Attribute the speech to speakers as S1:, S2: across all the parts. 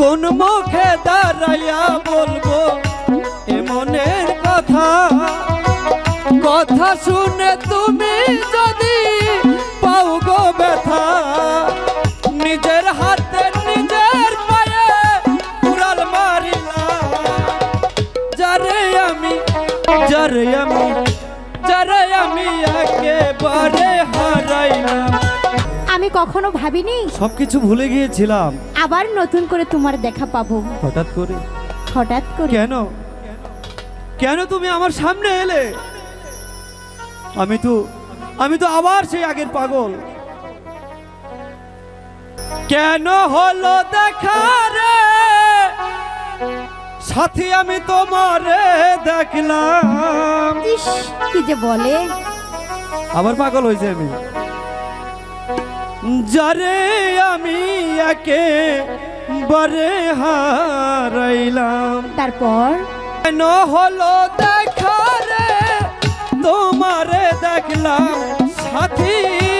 S1: কোন মুখে দাঁড়াইয়া বলব এমনের কথা। কথা শুনে তুমি যদি পাও গো ব্যথা নিজের হাতে নিজের পায়ে কুড়াল মারিলাম যারে আমি যারে আমি যারে আমি একেবারে হারাইলাম।
S2: আমি কখনো ভাবিনি?
S1: সবকিছু ভুলে গিয়েছিলাম।
S2: আবার নতুন করে তোমার দেখা পাবো।
S1: হঠাৎ করে?
S2: হঠাৎ করে?
S1: কেন? কেন তুমি আমার সামনে এলে? আমি তো আমি তো আবার সেই আগের পাগল। কেন হলো দেখা রে? সাথী আমি তোমারে দেখলাম।
S2: কি যে বলে?
S1: আবার পাগল হয়েছে আমি। যারে আমি একে বরে হারাইলাম।
S2: তারপর?
S1: কেন হলো দেখা রে? তোমারে দেখলাম সাথী।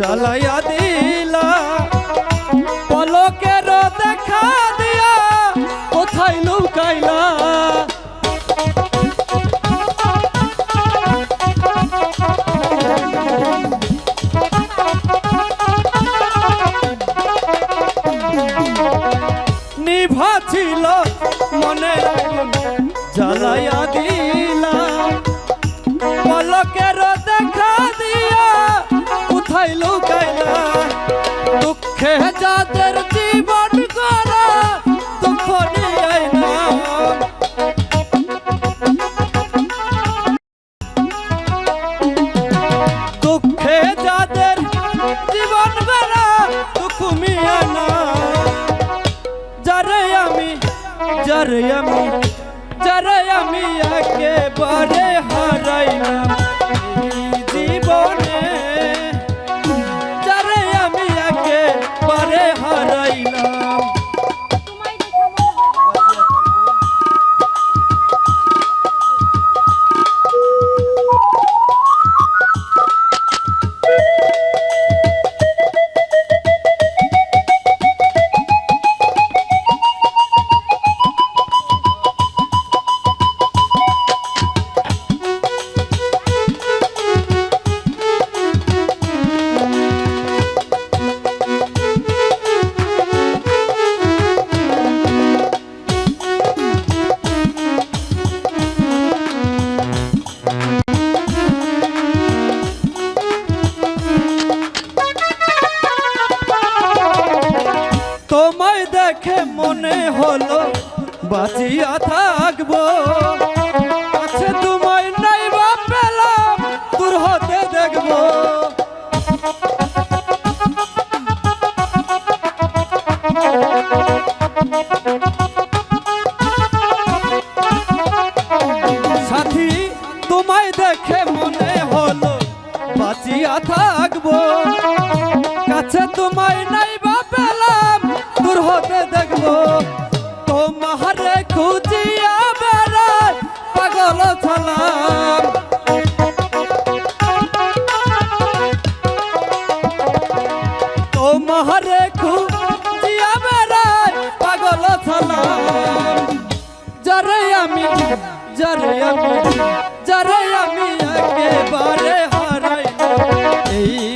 S1: चलाया दे জীবন ভরা ঘুমিয়ে না। যারে আমি যারে আমি একেবারে হারাইলাম। বাঁচিয়া থাকব। কাছে তোমায় নাই বা পেলাম দূর হতে দেখব। দেখে হলো থাকব। কাছে তোমায় নাই ছলাম তোমারে খুঁজিয়া বেড়ায় পাগল সালাম যারে আমি যারে আমি যারে আমি একেবারে হারাই এই